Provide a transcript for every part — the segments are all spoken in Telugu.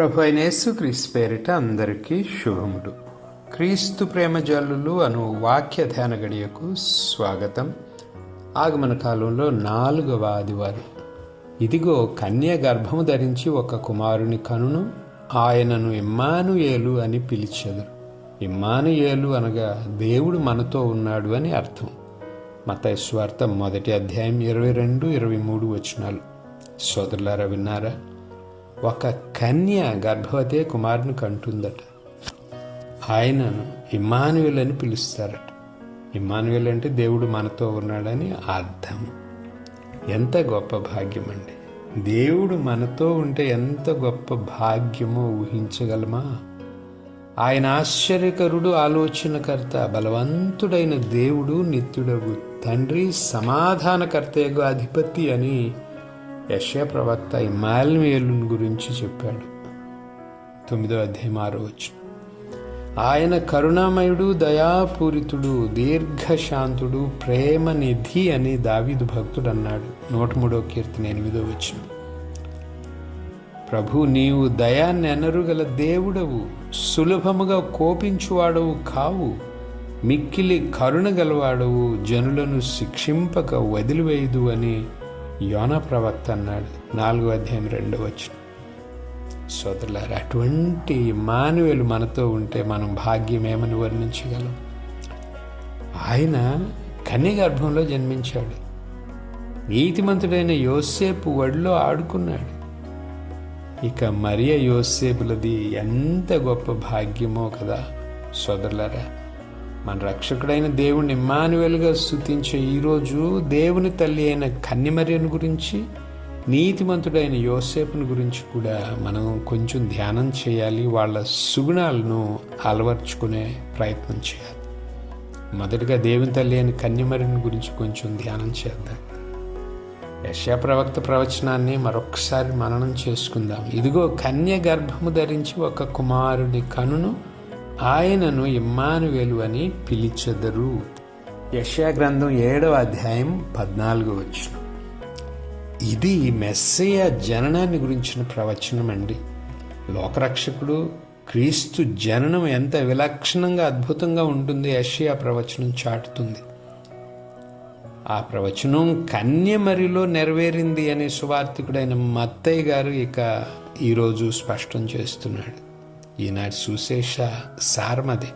ప్రభు అయిన యేసుక్రీస్తు పేరిట అందరికీ శుభములు. క్రీస్తు ప్రేమ జల్లులు అను వాక్య ధ్యాన గడియకు స్వాగతం. ఆగమన కాలంలో నాలుగవ ఆదివారం. ఇదిగో కన్య గర్భము ధరించి ఒక కుమారుని కనును ఆయనను ఇమ్మానుయేలు అని పిలిచెదరు. ఇమ్మానుయేలు అనగా దేవుడు మనతో ఉన్నాడు అని అర్థం. మత స్వార్థ మొదటి అధ్యాయం ఇరవై రెండు ఇరవై మూడు వచనాలు. సోదరులారా విన్నారా? ఒక కన్య గర్భవతి కుమారుని కంటుందట. ఆయనను ఇమానువేల్ అని పిలుస్తారట. ఇమానువేల్ అంటే దేవుడు మనతో ఉన్నాడని అర్థం. ఎంత గొప్ప భాగ్యం అండి దేవుడు మనతో ఉంటే ఎంత గొప్ప భాగ్యమో ఊహించగలమా? ఆయన ఆశ్చర్యకరుడు ఆలోచనకర్త బలవంతుడైన దేవుడు నిత్యుడగు తండ్రి సమాధానకర్తయగు అధిపతి అని యశ్యా ప్రవక్త ఇమాల్మేలుని గురించి చెప్పాడు. తొమ్మిదో అధ్యాయం ఆరో వచ్చిన ఆయన కరుణామయుడు దయాపూరితుడు దీర్ఘశాంతుడు ప్రేమ నిధి అని దావీదు భక్తుడు అన్నాడు. నూట మూడో కీర్తన ఎనిమిదో వచ్చిన ప్రభు నీవు దయాన్ని ఎనరుగల దేవుడవు సులభముగా కోపించువాడవు కావు మిక్కిలి కరుణ గలవాడవు జనులను శిక్షింపక వదిలివేయదు అని యోన ప్రవక్త అన్నాడు నాలుగో అధ్యాయం రెండో వచ్చిన సోదరులారు అటువంటి మానవులు మనతో ఉంటే మనం భాగ్యం ఏమని వర్ణించగలం? ఆయన కన్య గర్భంలో జన్మించాడు. నీతిమంతుడైన యోసేపు వడిలో ఆడుకున్నాడు. ఇక మరియ యోసేపులది ఎంత గొప్ప భాగ్యమో కదా సోదరులారా. మన రక్షకుడైన దేవుణ్ణి ఇమ్మానువెల్గా స్థుతించే ఈరోజు దేవుని తల్లి అయిన కన్యమర్యను గురించి నీతిమంతుడైన యోసేపుని గురించి కూడా మనం కొంచెం ధ్యానం చేయాలి. వాళ్ళ సుగుణాలను అలవర్చుకునే ప్రయత్నం చేయాలి. మొదటిగా దేవుని తల్లి అయిన కన్యమర్యని గురించి కొంచెం ధ్యానం చేద్దాం. యశా ప్రవక్త ప్రవచనాన్ని మరొకసారి మననం చేసుకుందాం. ఇదిగో కన్య గర్భము ధరించి ఒక కుమారుని కనును ఆయనను ఇమ్మానువేలు అని పిలిచెదరు. యశాగ్రంథం ఏడవ అధ్యాయం పద్నాలుగు వచ్చిన ఇది మెస్సయ జననాన్ని గురించిన ప్రవచనం అండి లోకరక్షకుడు క్రీస్తు జననం ఎంత విలక్షణంగా అద్భుతంగా ఉంటుంది యషయా ప్రవచనం చాటుతుంది. ఆ ప్రవచనం కన్యమరిలో నెరవేరింది అనే సువార్థికుడైన మత్తయ్య గారు ఇక ఈరోజు స్పష్టం చేస్తున్నాడు. ఈనాటి సుశేష సారమదే.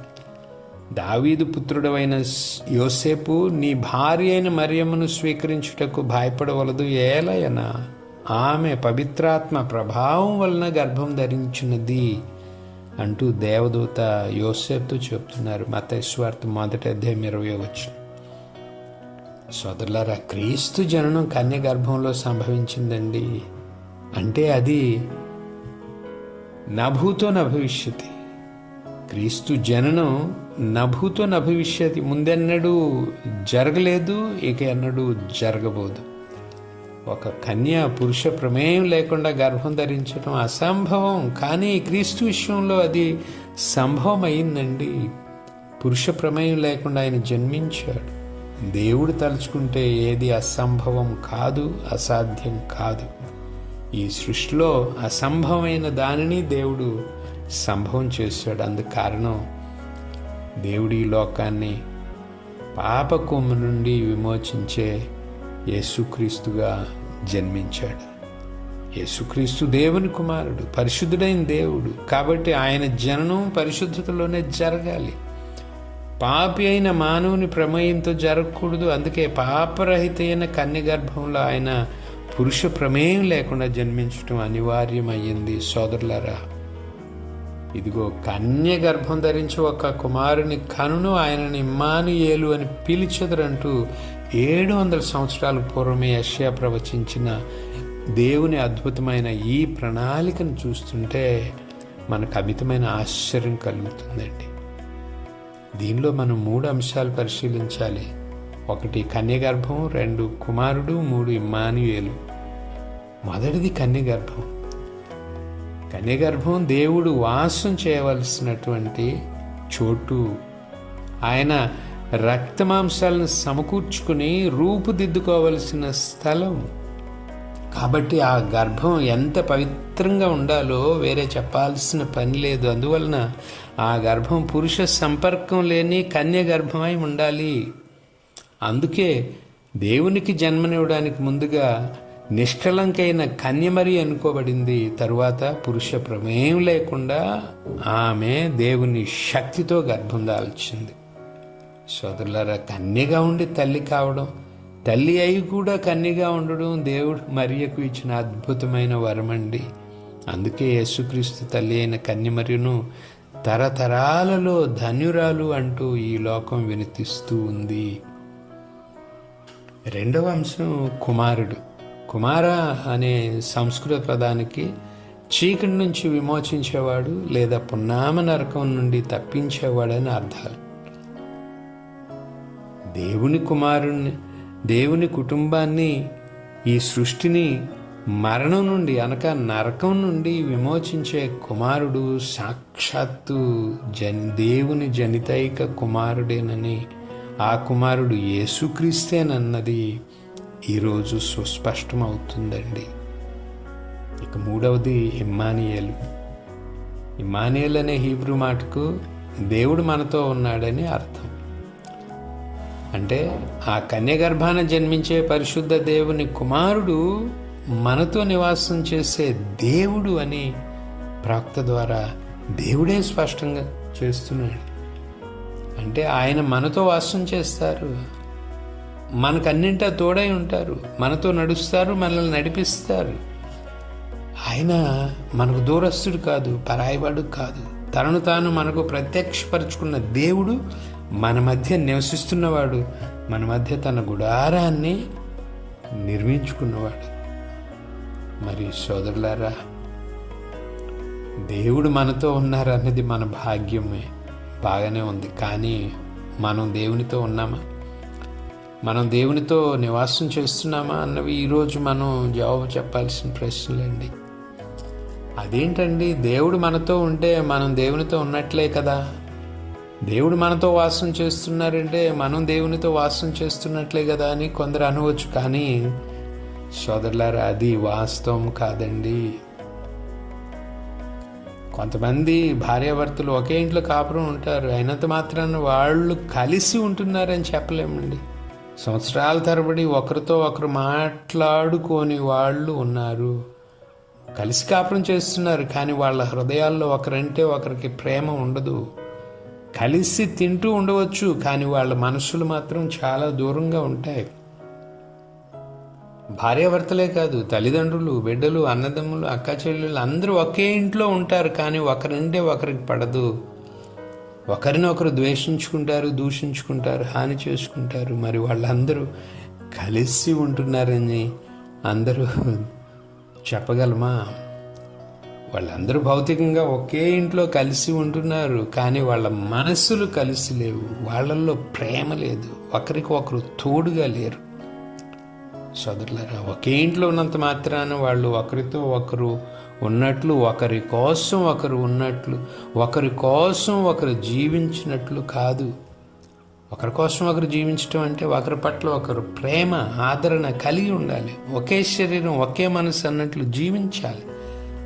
దావీదు పుత్రుడవైన యోసేపు నీ భార్య అయిన మరియమ్మను స్వీకరించుటకు భయపడవలదు ఏలయన. ఆమె పవిత్రాత్మ ప్రభావం వలన గర్భం ధరించినది అంటూ దేవదూత యోసేపుతో చెప్తున్నారు. మతేశ్వార్త మొదటి అధ్యాయం ఇరవై వచ్చు సోదరులారా క్రీస్తు జననం కన్య గర్భంలో సంభవించిందండి. అంటే అది నభూతో నభవిష్యతి. క్రీస్తు జననం నభూతో నభవిష్యతి. ముందెన్నడూ జరగలేదు ఇక ఎన్నడూ జరగబోదు. ఒక కన్య పురుష ప్రమేయం లేకుండా గర్భం ధరించడం అసంభవం. కానీ క్రీస్తు విషయంలో అది సంభవం అయిందండి పురుష ప్రమేయం లేకుండా ఆయన జన్మించాడు. దేవుడు తలుచుకుంటే ఏది అసంభవం కాదు అసాధ్యం కాదు. ఈ సృష్టిలో అసంభవమైన దానిని దేవుడు సంభవం చేశాడు. అందుకు కారణం దేవుడి లోకాన్ని పాప నుండి విమోచించే యేసుక్రీస్తుగా జన్మించాడు. యేసుక్రీస్తు దేవుని కుమారుడు పరిశుద్ధుడైన దేవుడు. కాబట్టి ఆయన జననం పరిశుద్ధతలోనే జరగాలి. పాపి అయిన మానవుని ప్రమేయంతో జరగకూడదు. అందుకే పాపరహిత అయిన కన్య గర్భంలో ఆయన పురుష ప్రమేయం లేకుండా జన్మించటం అనివార్యమయ్యింది సోదరులరా. ఇదిగో కన్య గర్భం ధరించి ఒక కుమారుని కనును ఆయనని ఇమ్మానుయేలు అని పిలిచెదరంటూ ఏడు వందల సంవత్సరాల పూర్వమే యష్యా ప్రవచించిన దేవుని అద్భుతమైన ఈ ప్రణాళికను చూస్తుంటే మనకు అమితమైన ఆశ్చర్యం కలుగుతుందండి. దీనిలో మనం మూడు అంశాలు పరిశీలించాలి. ఒకటి కన్యగర్భం రెండు కుమారుడు మూడు ఇమ్మానుయేలు. మొదటిది కన్యగర్భం. కన్యగర్భం దేవుడు వాసం చేయవలసినటువంటి చోటు. ఆయన రక్తమాంసాలను సమకూర్చుకుని రూపుదిద్దుకోవలసిన స్థలం. కాబట్టి ఆ గర్భం ఎంత పవిత్రంగా ఉండాలో వేరే చెప్పాల్సిన పని లేదు. అందువలన ఆ గర్భం పురుష సంపర్కం లేని కన్య గర్భమై ఉండాలి. అందుకే దేవునికి జన్మనివ్వడానికి ముందుగా నిష్కలంకైన కన్యమరి అనుకోబడింది. తరువాత పురుష ప్రమేయం లేకుండా ఆమె దేవుని శక్తితో గర్భం దాల్చింది. సోదరులారా కన్యగా ఉండి తల్లి కావడం తల్లి అయి కూడా కన్యగా ఉండడం దేవుడు మరియకు ఇచ్చిన అద్భుతమైన వరమండి. అందుకే యేసుక్రీస్తు తల్లి అయిన కన్యమరిను తరతరాలలో ధన్యురాలు అంటూ ఈ లోకం వినిపిస్తూ ఉంది. రెండవ అంశం కుమారుడు. కుమార అనే సంస్కృత పదానికి చీకటి నుంచి విమోచించేవాడు లేదా పున్నామ నరకం నుండి తప్పించేవాడని అర్థాలు. దేవుని కుమారుణ్ణి దేవుని కుటుంబాన్ని ఈ సృష్టిని మరణం నుండి అనక నరకం నుండి విమోచించే కుమారుడు సాక్షాత్తు జని దేవుని జనితైక కుమారుడేనని ఆ కుమారుడు యేసుక్రీస్తేనన్నది ఈరోజు సుస్పష్టమవుతుందండి. ఇక మూడవది ఇమ్మానియలు. ఇమానియల్ అనే హీబ్రూ మాటకు దేవుడు మనతో ఉన్నాడని అర్థం. అంటే ఆ కన్యగర్భాన జన్మించే పరిశుద్ధ దేవుని కుమారుడు మనతో నివాసం చేసే దేవుడు అని ప్రాక్త ద్వారా దేవుడే స్పష్టంగా చేస్తున్నాడు. అంటే ఆయన మనతో వాసం చేస్తారు. మనకన్నింటా తోడై ఉంటారు. మనతో నడుస్తారు మనల్ని నడిపిస్తారు. ఆయన మనకు దూరస్తుడు కాదు పరాయివాడు కాదు. తనను తాను మనకు ప్రత్యక్షపరుచుకున్న దేవుడు మన మధ్య నివసిస్తున్నవాడు. మన మధ్య తన గుడారాన్ని నిర్మించుకున్నవాడు. మరి సోదరులారా దేవుడు మనతో ఉన్నారన్నది మన భాగ్యమే. బాగానే ఉంది. కానీ మనం దేవునితో ఉన్నామా? మనం దేవునితో నివాసం చేస్తున్నామా అన్నవి ఈరోజు మనం జవాబు చెప్పాల్సిన ప్రశ్నలండి అదేంటండి? దేవుడు మనతో ఉంటే మనం దేవునితో ఉన్నట్లే కదా. దేవుడు మనతో వాసం చేస్తున్నారంటే మనం దేవునితో వాసం చేస్తున్నట్లే కదా అని కొందరు అనవచ్చు. కానీ సోదరులారా అది వాస్తవం కాదండి. కొంతమంది భార్యాభర్తలు ఒకే ఇంట్లో కాపురం ఉంటారు. అయినంత మాత్రాన వాళ్ళు కలిసి ఉంటున్నారని చెప్పలేమండి. సంవత్సరాల తరబడి ఒకరితో ఒకరు మాట్లాడుకోని వాళ్ళు ఉన్నారు. కలిసి కాపురం చేస్తున్నారు కానీ వాళ్ళ హృదయాల్లో ఒకరంటే ఒకరికి ప్రేమ ఉండదు. కలిసి తింటూ ఉండవచ్చు కానీ వాళ్ళ మనసులు మాత్రం చాలా దూరంగా ఉంటాయి. భార్యాభర్తలే కాదు తల్లిదండ్రులు బిడ్డలు అన్నదమ్ములు అక్క చెల్లెలు అందరూ ఒకే ఇంట్లో ఉంటారు కానీ ఒకరింటే ఒకరికి పడదు. ఒకరినొకరు ద్వేషించుకుంటారు దూషించుకుంటారు హాని చేసుకుంటారు. మరి వాళ్ళందరూ కలిసి ఉంటున్నారని అందరూ చెప్పగలమా? వాళ్ళందరూ భౌతికంగా ఒకే ఇంట్లో కలిసి ఉంటున్నారు కానీ వాళ్ళ మనస్సులు కలిసి లేవు. వాళ్ళల్లో ప్రేమ లేదు. ఒకరికి ఒకరు తోడుగా లేరు. సోదరులరా ఒకే ఇంట్లో ఉన్నంత మాత్రాన వాళ్ళు ఒకరితో ఒకరు ఉన్నట్లు ఒకరి కోసం ఒకరు ఉన్నట్లు ఒకరి కోసం ఒకరు జీవించినట్లు కాదు. ఒకరి కోసం ఒకరు జీవించడం అంటే ఒకరి పట్ల ఒకరు ప్రేమ ఆదరణ కలిగి ఉండాలి. ఒకే శరీరం ఒకే మనసు అన్నట్లు జీవించాలి.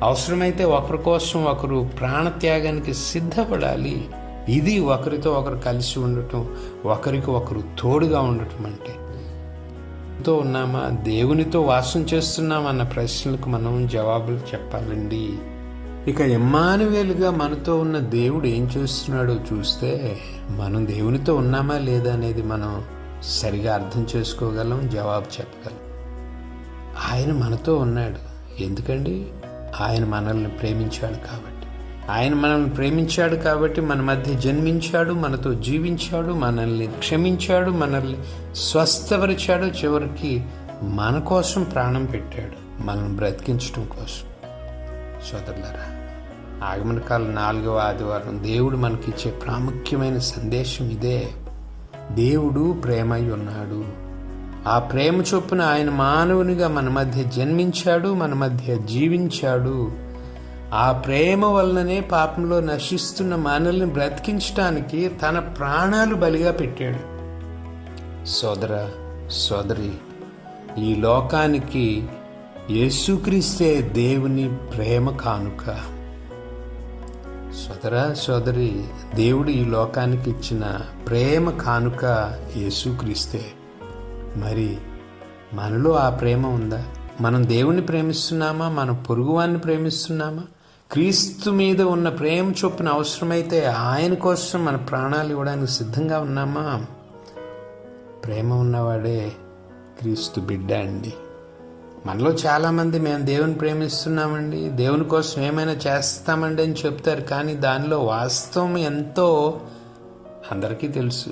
అవసరమైతే ఒకరి కోసం ఒకరు ప్రాణత్యాగానికి సిద్ధపడాలి. ఇది ఒకరితో ఒకరు కలిసి ఉండటం ఒకరికి ఒకరు తోడుగా ఉండటం అంటే తో ఉన్నామా? దేవునితో వాసం చేస్తున్నామన్న ప్రశ్నలకు మనం జవాబులు చెప్పాలండి. ఇక ఎమ్మానువేలుగా మనతో ఉన్న దేవుడు ఏం చేస్తున్నాడో చూస్తే మనం దేవునితో ఉన్నామా లేదా అనేది మనం సరిగా అర్థం చేసుకోగలం జవాబు చెప్పగలం. ఆయన మనతో ఉన్నాడు. ఎందుకండి? ఆయన మనల్ని ప్రేమించాడు కాబట్టి. ఆయన మనల్ని ప్రేమించాడు కాబట్టి మన మధ్య జన్మించాడు మనతో జీవించాడు మనల్ని క్షమించాడు మనల్ని స్వస్థపరిచాడు చివరికి మన కోసం ప్రాణం పెట్టాడు మనల్ని బ్రతికించడం కోసం. సోదరులరా ఆగమన కాలం నాలుగవ ఆదివారం దేవుడు మనకిచ్చే ప్రాముఖ్యమైన సందేశం ఇదే. దేవుడు ప్రేమై ఉన్నాడు. ఆ ప్రేమ చొప్పున ఆయన మానవునిగా మన మధ్య జన్మించాడు మన మధ్య జీవించాడు. ఆ ప్రేమ వలననే పాపంలో నశిస్తున్న మనల్ని బ్రతికించడానికి తన ప్రాణాలు బలిగా పెట్టాడు. సోదర సోదరి ఈ లోకానికి యేసుక్రీస్తే దేవుని ప్రేమ కానుక. సోదర సోదరి దేవుడు ఈ లోకానికి ఇచ్చిన ప్రేమ కానుక యేసుక్రీస్తే. మరి మనలో ఆ ప్రేమ ఉందా? మనం దేవుణ్ణి ప్రేమిస్తున్నామా? మన పొరుగువాన్ని ప్రేమిస్తున్నామా? క్రీస్తు మీద ఉన్న ప్రేమ చొప్పున అవసరమైతే ఆయన కోసం మన ప్రాణాలు ఇవ్వడానికి సిద్ధంగా ఉన్నామా? ప్రేమ ఉన్నవాడే క్రీస్తు బిడ్డ అండి. మనలో చాలామంది మేము దేవుని ప్రేమిస్తున్నామండి. దేవుని కోసం ఏమైనా చేస్తామండి అని చెప్తారు. కానీ దానిలో వాస్తవం ఎంతో అందరికీ తెలుసు.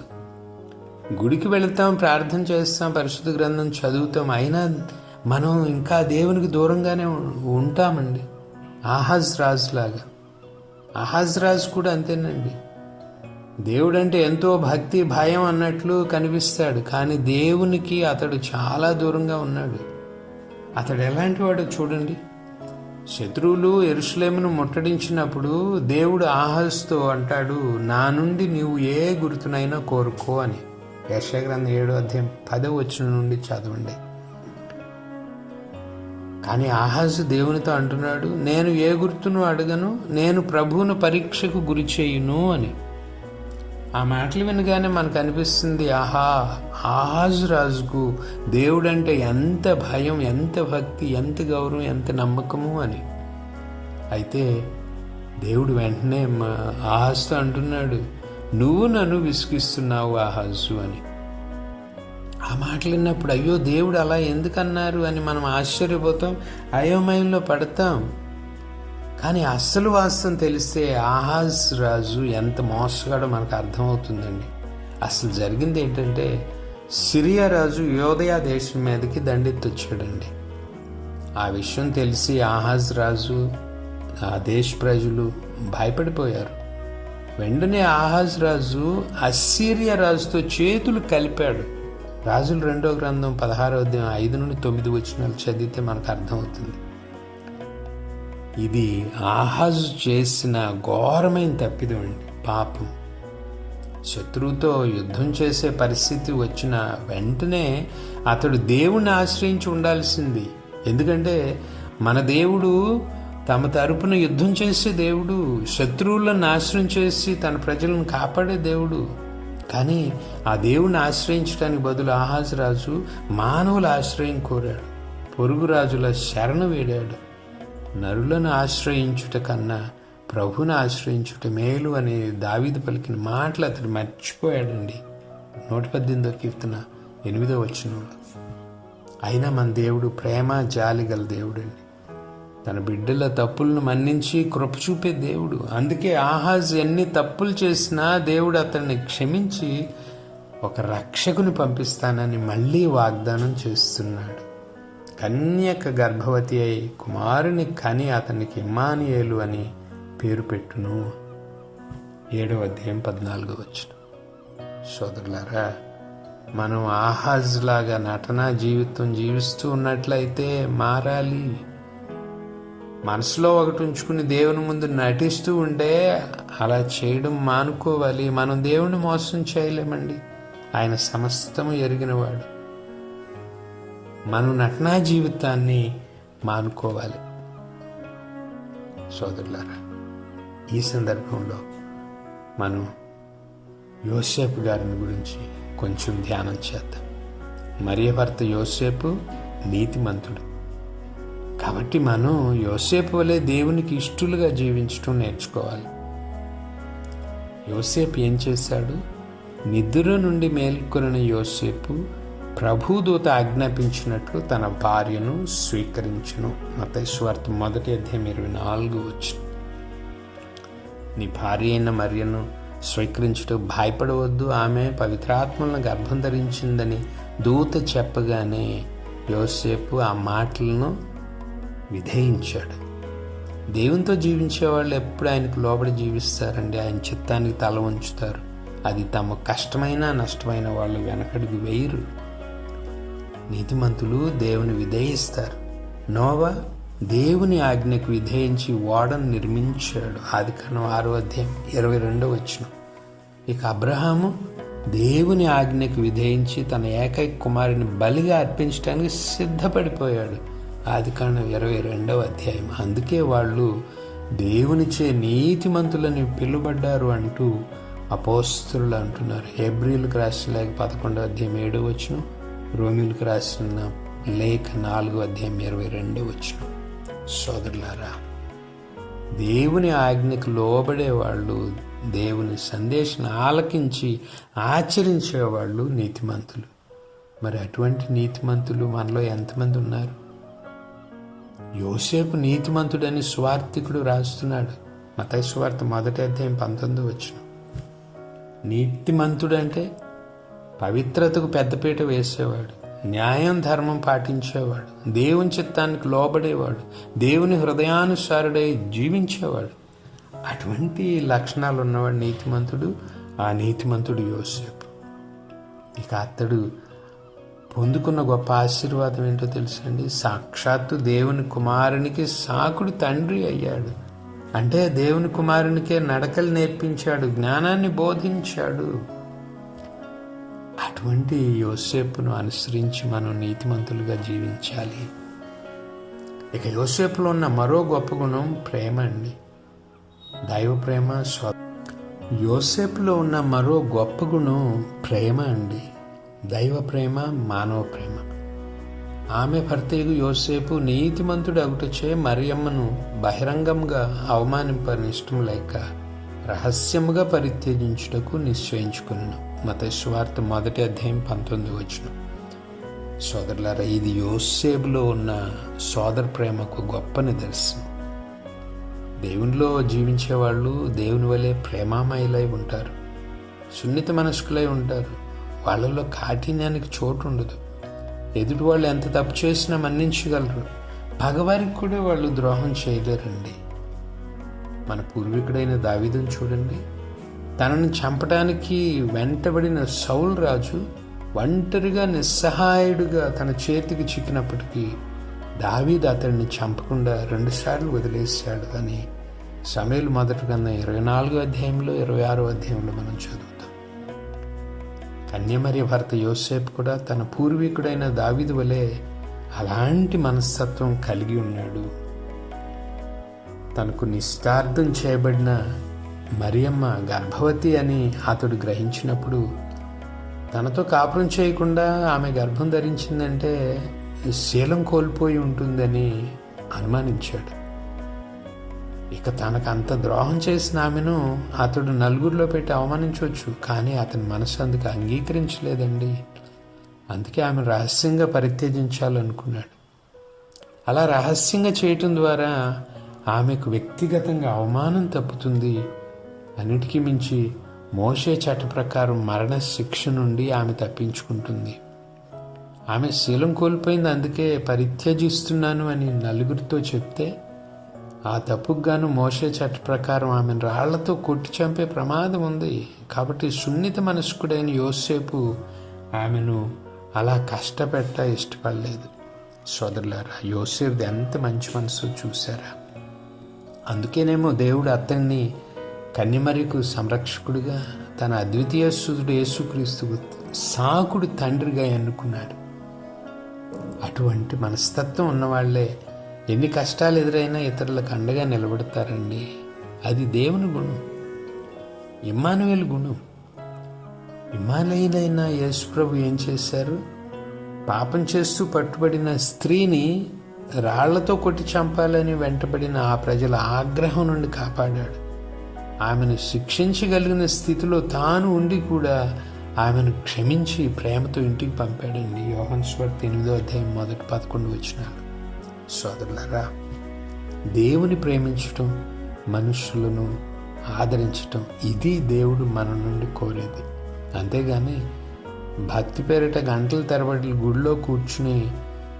గుడికి వెళతాం ప్రార్థన చేస్తాం పరిశుద్ధ గ్రంథం చదువుతాం. అయినా మనం ఇంకా దేవునికి దూరంగానే ఉంటామండి. ఆహాజ్ రాజ్ లాగా. ఆహాజ్ రాజు కూడా అంతేనండి. దేవుడంటే ఎంతో భక్తి భయం అన్నట్లు కనిపిస్తాడు. కానీ దేవునికి అతడు చాలా దూరంగా ఉన్నాడు. అతడు ఎలాంటి వాడో చూడండి. శత్రువులు ఎరుసలేమును ముట్టడించినప్పుడు దేవుడు ఆహాస్తో అంటాడు నా నుండి నీవు ఏ గుర్తునైనా కోరుకో అని. యశగ్రంథం ఏడో అధ్యాయం పదో వచ్చిన నుండి చదవండి. కానీ ఆహాజు దేవునితో అంటున్నాడు నేను ఏ గుర్తును అడగను? నేను ప్రభువును పరీక్షకు గురి చేయును అని. ఆ మాటలు వినగానే మనకు అనిపిస్తుంది ఆహా ఆహాజు రాజుకు దేవుడంటే ఎంత భయం ఎంత భక్తి ఎంత గౌరవం ఎంత నమ్మకము అని. అయితే దేవుడు వెంటనే మా ఆహాజుతో అంటున్నాడు నువ్వు నన్ను విసిగిస్తున్నావు ఆహాజు అని. ఆ మాటలు విన్నప్పుడు అయ్యో దేవుడు అలా ఎందుకు అన్నారు అని మనం ఆశ్చర్యపోతాం అయోమయంలో పడతాం. కానీ అస్సలు వాస్తవం తెలిస్తే ఆహాజ్ రాజు ఎంత మోసగాడో మనకు అర్థమవుతుందండి. అసలు జరిగింది ఏంటంటే సిరియా రాజు యోదయా దేశం మీదకి దండెత్తొచ్చాడండి. ఆ విషయం తెలిసి ఆహాజ్ రాజు ఆ దేశ ప్రజలు భయపడిపోయారు. వెంటనే ఆహాజ్ రాజు అస్సీరియా రాజుతో చేతులు కలిపాడు. రాజులు రెండో గ్రంథం పదహారో అధ్యాయం ఐదు నుండి తొమ్మిది వచ్చినాలు చదివితే మనకు అర్థమవుతుంది. ఇది ఆహాజు చేసిన ఘోరమైన తప్పిదండి అండి పాపం. శత్రువుతో యుద్ధం చేసే పరిస్థితి వచ్చిన వెంటనే అతడు దేవుణ్ణి ఆశ్రయించి ఉండాల్సింది. ఎందుకంటే మన దేవుడు తమ తరపున యుద్ధం చేసే దేవుడు శత్రువులను నాశనం చేసి తన ప్రజలను కాపాడే దేవుడు. కానీ ఆ దేవుణ్ణి ఆశ్రయించడానికి బదులు ఆహాజు రాజు మానవుల ఆశ్రయం కోరాడు. పొరుగు రాజుల శరణు వేడాడు. నరులను ఆశ్రయించుట కన్నా ప్రభుని ఆశ్రయించుట మేలు అనే దావీదు పలికిన మాటలు అతడు మర్చిపోయాడండి. నూట పద్దెనిమిదో కీర్తన ఎనిమిదో వచ్చినోడు అయినా మన దేవుడు ప్రేమ జాలి గల దేవుడండి. తన బిడ్డల తప్పులను మన్నించి కృప చూపే దేవుడు. అందుకే ఆహాజ్ ఎన్ని తప్పులు చేసినా దేవుడు అతన్ని క్షమించి ఒక రక్షకుని పంపిస్తానని మళ్ళీ వాగ్దానం చేస్తున్నాడు. కన్యక గర్భవతి అయి కుమారుని కని అతనికి ఇమ్మానియేలు అని పేరు పెట్టును. ఏడవ అధ్యాయం పద్నాలుగు వచ్చిన సోదరులారా మనం ఆహాజ్ లాగా జీవితం జీవిస్తూ ఉన్నట్లయితే మారాలి. మనసులో ఒకటి ఉంచుకుని దేవుని ముందు నటిస్తూ ఉంటే అలా చేయడం మానుకోవాలి. మనం దేవుని మోసం చేయలేమండి. ఆయన సమస్తము ఎరిగినవాడు. మనం నటనా జీవితాన్ని మానుకోవాలి. సోదరులారా ఈ సందర్భంలో మనం యోసేపు గారిని గురించి కొంచెం ధ్యానం చేద్దాం. మరియ భర్త యోసేపు నీతిమంతుడు. కాబట్టి మనం యోసేపు వలె దేవునికి ఇష్టలుగా జీవించడం నేర్చుకోవాలి. యోసేపు ఏం చేశాడు? నిద్ర నుండి మేల్కొనిన యోసేపు ప్రభుదూత ఆజ్ఞాపించినట్లు తన భార్యను స్వీకరించును. మతేశ్వార్త మొదటి అధ్యాయం ఇరవై నాలుగు వచ్చిన. నీ భార్య అయిన మరియను స్వీకరించుటకు భయపడవద్దు. ఆమె పవిత్రాత్మలను గర్భం ధరించిందని దూత చెప్పగానే యోసేపు ఆ మాటలను విధేయించాడు. దేవునితో జీవించే వాళ్ళు ఎప్పుడు ఆయనకు లోబడి జీవిస్తారండి? ఆయన చిత్తానికి తల ఉంచుతారు అది తమ కష్టమైన నష్టమైన వాళ్ళు వెనకడుగు వేయరు. నీతిమంతులు దేవుని విధేయిస్తారు. నోవా దేవుని ఆజ్ఞకు విధేయించి ఓడను నిర్మించాడు. ఆది కాలం ఆరో అధ్యాయం ఇరవై రెండో వచ్చిన ఇక అబ్రహాము దేవుని ఆజ్ఞకు విధేయించి తన ఏకైక కుమారుని బలిగా అర్పించడానికి సిద్ధపడిపోయాడు. ఆది కాండం ఇరవై రెండవ అధ్యాయం. అందుకే వాళ్ళు దేవునిచే నీతిమంతులని పిలువబడ్డారు అంటూ అపోస్తులు అంటున్నారు. హెబ్రిల్కి రాసిన లేఖ పదకొండవ అధ్యాయం ఏడో వచ్చిన రోమిల్కి రాసిన లేఖ నాలుగో అధ్యాయం ఇరవై రెండో వచ్చిన సోదరులారా దేవుని ఆజ్ఞకు లోబడే వాళ్ళు దేవుని సందేశం ఆలకించి ఆచరించేవాళ్ళు నీతిమంతులు. మరి అటువంటి నీతిమంతులు మనలో ఎంతమంది ఉన్నారు? యోసేపు నీతిమంతుడని స్వార్థికుడు రాస్తున్నాడు. మత స్వార్థ మొదటి అధ్యాయం పంతొమ్మిది వచ్చిన నీతిమంతుడు అంటే పవిత్రతకు పెద్దపీట వేసేవాడు. న్యాయం ధర్మం పాటించేవాడు. దేవుని చిత్తానికి లోబడేవాడు. దేవుని హృదయానుసారుడై జీవించేవాడు. అటువంటి లక్షణాలు ఉన్నవాడు నీతిమంతుడు ఆ నీతిమంతుడు యోసేపు. ఇక అతడు పొందుకున్న గొప్ప ఆశీర్వాదం ఏంటో తెలుసండి? సాక్షాత్తు దేవుని కుమారునికి సాకుడు తండ్రి అయ్యాడు. అంటే దేవుని కుమారునికే నడకలు నేర్పించాడు జ్ఞానాన్ని బోధించాడు. అటువంటి యోసేపును అనుసరించి మనం నీతిమంతులుగా జీవించాలి. ఇక యోసేపులో ఉన్న మరో గొప్ప గుణం ప్రేమ అండి. దైవ ప్రేమ స్వ యోసేపులో ఉన్న మరో గొప్ప గుణం ప్రేమ అండి. దైవ ప్రేమ మానవ ప్రేమ ఆమె భర్తయ్యకు యోసేపు నీతిమంతుడు అగుటచే మరియమ్మను బహిరంగంగా అవమానింపని ఇష్టం లేక రహస్యముగా పరిత్యజించుటకు నిశ్చయించుకున్నాను మత స్వార్థ మొదటి అధ్యాయం పంతొమ్మిది వచ్చిన సోదరులారా ఇది యోసేపులో ఉన్న సోదర ప్రేమకు గొప్ప నిదర్శనం. దేవునిలో జీవించే వాళ్ళు దేవుని వలె ప్రేమామయులై ఉంటారు. సున్నిత మనస్కులై ఉంటారు. వాళ్ళల్లో కాఠిన్యానికి చోటు ఉండదు ఎదుటి వాళ్ళు ఎంత తప్పు చేసినా మన్నించగలరు. భగవానికి కూడా వాళ్ళు ద్రోహం చేయలేరండి. మన పూర్వీకుడైన దావిదని చూడండి. తనను చంపడానికి వెంటబడిన సౌల్ రాజు ఒంటరిగా నిస్సహాయుడుగా తన చేతికి చిక్కినప్పటికీ దావీద్ అతడిని చంపకుండా రెండుసార్లు వదిలేశాడు. అని సమయలు మొదటి కన్నా ఇరవై నాలుగో అధ్యాయంలో ఇరవై ఆరో అధ్యాయంలో మనం చదువుతాం. కన్యమరియ భర్త యోసేపు కూడా తన పూర్వీకుడైన దావిదు వలె అలాంటి మనస్తత్వం కలిగి ఉన్నాడు. తనకు నిస్తార్థం చేయబడిన మరియమ్మ గర్భవతి అని అతడు గ్రహించినప్పుడు తనతో కాపురం చేయకుండా ఆమె గర్భం ధరించిందంటే శీలం కోల్పోయి ఉంటుందని అనుమానించాడు. ఇక తనకు అంత ద్రోహం చేసిన ఆమెను అతడు నలుగురిలో పెట్టి అవమానించవచ్చు కానీ అతని మనసు అందుకు అంగీకరించలేదండి. అందుకే ఆమె రహస్యంగా పరిత్యజించాలనుకున్నాడు. అలా రహస్యంగా చేయటం ద్వారా ఆమెకు వ్యక్తిగతంగా అవమానం తప్పుతుంది. అన్నిటికీ మించి మోసే చట్ట ప్రకారం మరణ శిక్ష నుండి ఆమె తప్పించుకుంటుంది. ఆమె శీలం కోల్పోయింది అందుకే పరిత్యజిస్తున్నాను అని నలుగురితో చెప్తే ఆ తప్పుకు గాను మోసే చట్ట ప్రకారం ఆమెను రాళ్ళతో కొట్టి చంపే ప్రమాదం ఉంది. కాబట్టి సున్నిత మనస్కుడైన యోసేపు ఆమెను అలా కష్టపెట్ట ఇష్టపడలేదు. సోదరులారా యోసేపుది ఎంత మంచి మనసు చూసారా అందుకేనేమో దేవుడు అతన్ని కన్యమరికు సంరక్షకుడిగా తన అద్వితీయ సుధుడు యేసుక్రీస్తు సాకుడు తండ్రిగా ఎన్నుకున్నాడు. అటువంటి మనస్తత్వం ఉన్నవాళ్ళే ఎన్ని కష్టాలు ఎదురైనా ఇతరులకు అండగా నిలబడతారండి. అది దేవుని గుణం. ఇమ్మానువేల్ గుణం. ఇమ్మానువేలైన యేసుప్రభు ఏం చేశారు? పాపం చేస్తూ పట్టుబడిన స్త్రీని రాళ్ళతో కొట్టి చంపాలని వెంటబడిన ఆ ప్రజల ఆగ్రహం నుండి కాపాడాడు. ఆమెను శిక్షించగలిగిన స్థితిలో తాను ఉండి కూడా ఆమెను క్షమించి ప్రేమతో ఇంటికి పంపాడండి. యోహన్ స్వార్త ఎనిమిదో అధ్యాయం మొదటి పదకొండు వచ్చినాడు సోదరులారా దేవుని ప్రేమించటం మనుషులను ఆదరించటం ఇది దేవుడు మన నుండి కోరేది. అంతేగాని భక్తి పేరిట గంటల తరబడి గుడిలో కూర్చుని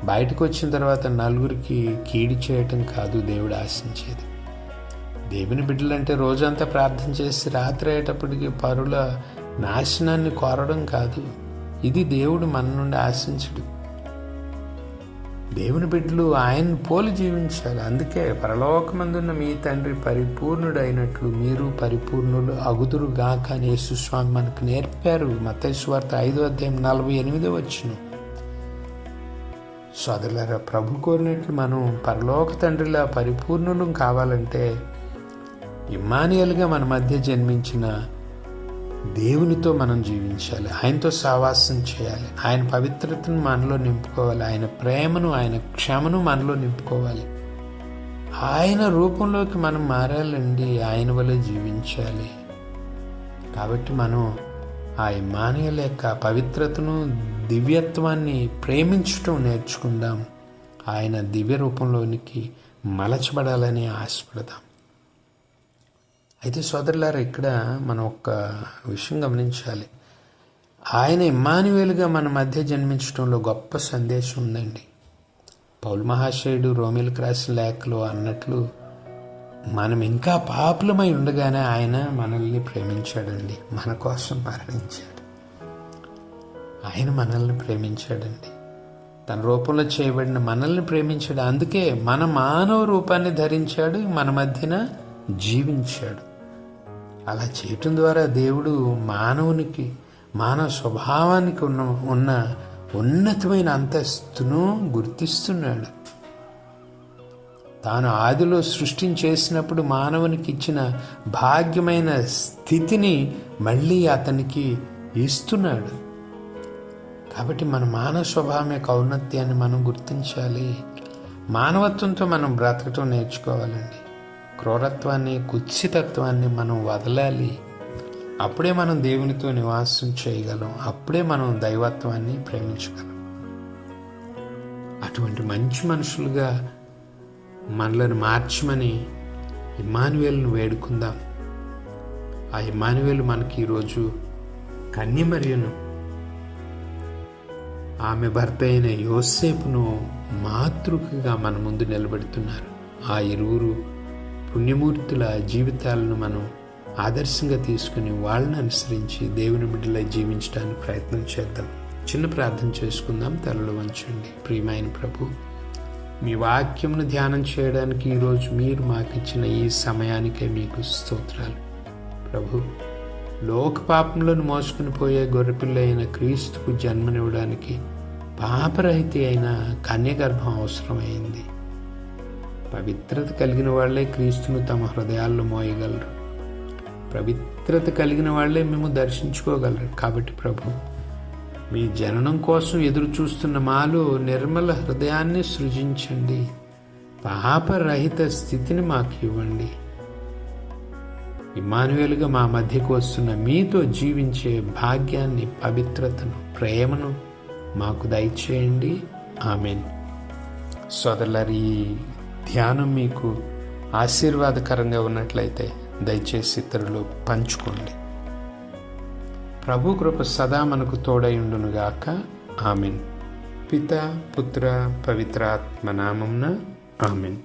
బయటకు వచ్చిన తర్వాత నలుగురికి కీడి చేయటం కాదు దేవుడు ఆశించేది. దేవుని బిడ్డలంటే రోజంతా ప్రార్థన చేసి రాత్రి అయ్యేటప్పటికి పరుల నాశనాన్ని కోరడం కాదు. ఇది దేవుడు మన నుండి ఆశించడు. దేవుని బిడ్డలు ఆయన పోలి జీవించాలి. అందుకే పరలోకమందున్న మీ తండ్రి పరిపూర్ణుడు అయినట్లు మీరు పరిపూర్ణులు అగుదురుగాక అని యేసుస్వామి మనకు నేర్పారు. మతేశ్వార్త ఐదో అధ్యాయం నలభై ఎనిమిదో వచ్చిన సోదరులారా ప్రభు కోరినట్లు మనం పరలోక తండ్రిలా పరిపూర్ణులం కావాలంటే ఇమ్మానియల్గా మన మధ్య జన్మించిన దేవునితో మనం జీవించాలి. ఆయనతో సావాసం చేయాలి. ఆయన పవిత్రతను మనలో నింపుకోవాలి. ఆయన ప్రేమను ఆయన క్షమను మనలో నింపుకోవాలి. ఆయన రూపంలోకి మనం మారాలండి. ఆయన వల్ల జీవించాలి. కాబట్టి మనం ఆ ఇమానియల్ యొక్క పవిత్రతను దివ్యత్వాన్ని ప్రేమించటం నేర్చుకుందాం. ఆయన దివ్య రూపంలోనికి మలచబడాలని ఆశపడదాం. అయితే సోదరులారా ఇక్కడ మనం ఒక విషయం గమనించాలి. ఆయన ఇమ్మానువేలుగా మన మధ్య జన్మించడంలో గొప్ప సందేశం ఉందండి. పౌల్ మహాశయుడు రోమిల్ క్రాస్ లేఖలో అన్నట్లు మనం ఇంకా పాపులమై ఉండగానే ఆయన మనల్ని ప్రేమించాడండి. మన కోసం మరణించాడు. ఆయన మనల్ని ప్రేమించాడండి. తన రూపంలో చేయబడిన మనల్ని ప్రేమించాడు. అందుకే మన మానవ రూపాన్ని ధరించాడు. మన మధ్యన జీవించాడు. అలా చేయటం ద్వారా దేవుడు మానవునికి మానవ స్వభావానికి ఉన్న ఉన్న ఉన్నతమైన అంతస్తును గుర్తిస్తున్నాడు. తాను ఆదిలో సృష్టించేసినప్పుడు మానవునికి ఇచ్చిన భాగ్యమైన స్థితిని మళ్ళీ అతనికి ఇస్తున్నాడు. కాబట్టి మన మానవ స్వభావం యొక్క ఔన్నత్యాన్ని మనం గుర్తించాలి. మానవత్వంతో మనం బ్రతకటం నేర్చుకోవాలండి. క్రూరత్వాన్ని కుత్సితత్వాన్ని మనం వదలాలి. అప్పుడే మనం దేవునితో నివాసం చేయగలం. అప్పుడే మనం దైవత్వాన్ని ప్రేమించగలం. అటువంటి మంచి మనుషులుగా మనలను మార్చమని ఇమానువేల్ను వేడుకుందాం. ఆ ఇమానువేలు మనకి ఈరోజు కన్యమర్యను. ఆమె భర్త అయిన యోసేపును మాతృకగా మన ముందు నిలబెడుతున్నారు. ఆ ఇరువురు పుణ్యమూర్తుల జీవితాలను మనం ఆదర్శంగా తీసుకుని వాళ్ళని అనుసరించి దేవుని బిడ్డలై జీవించడానికి ప్రయత్నం చేద్దాం. చిన్న ప్రార్థన చేసుకుందాం. తలలు వంచండి. ప్రియమైన ప్రభు మీ వాక్యంను ధ్యానం చేయడానికి ఈరోజు మీరు మాకు ఇచ్చిన ఈ సమయానికే మీకు స్తోత్రాలు. ప్రభు లోక పాపంలోని మోసుకుని పోయే గొర్రెపిల్ల అయిన క్రీస్తుకు జన్మనివ్వడానికి పాపరహితి అయిన కన్యగర్భం అవసరమైంది. పవిత్రత కలిగిన వాళ్ళే క్రీస్తును తమ హృదయాల్లో మోయగలరు. పవిత్రత కలిగిన వాళ్ళే మేము దర్శించుకోగలరు. కాబట్టి ప్రభు మీ జననం కోసం ఎదురు చూస్తున్న మాలో నిర్మల హృదయాన్ని సృజించండి. పాపరహిత స్థితిని మాకు ఇవ్వండి. ఇమానువేలుగా మా మధ్యకు వస్తున్న మీతో జీవించే భాగ్యాన్ని పవిత్రతను ప్రేమను మాకు దయచేయండి. ఆమెన్. సోదరులారి ధ్యానం మీకు ఆశీర్వాదకరంగా ఉన్నట్లయితే దయచేసి ఇతరులు పంచుకోండి. ప్రభు కృప సదా మనకు తోడయుండునుగాక ఆమెన్. పిత పుత్ర పవిత్రాత్మ నామంన ఆమెన్.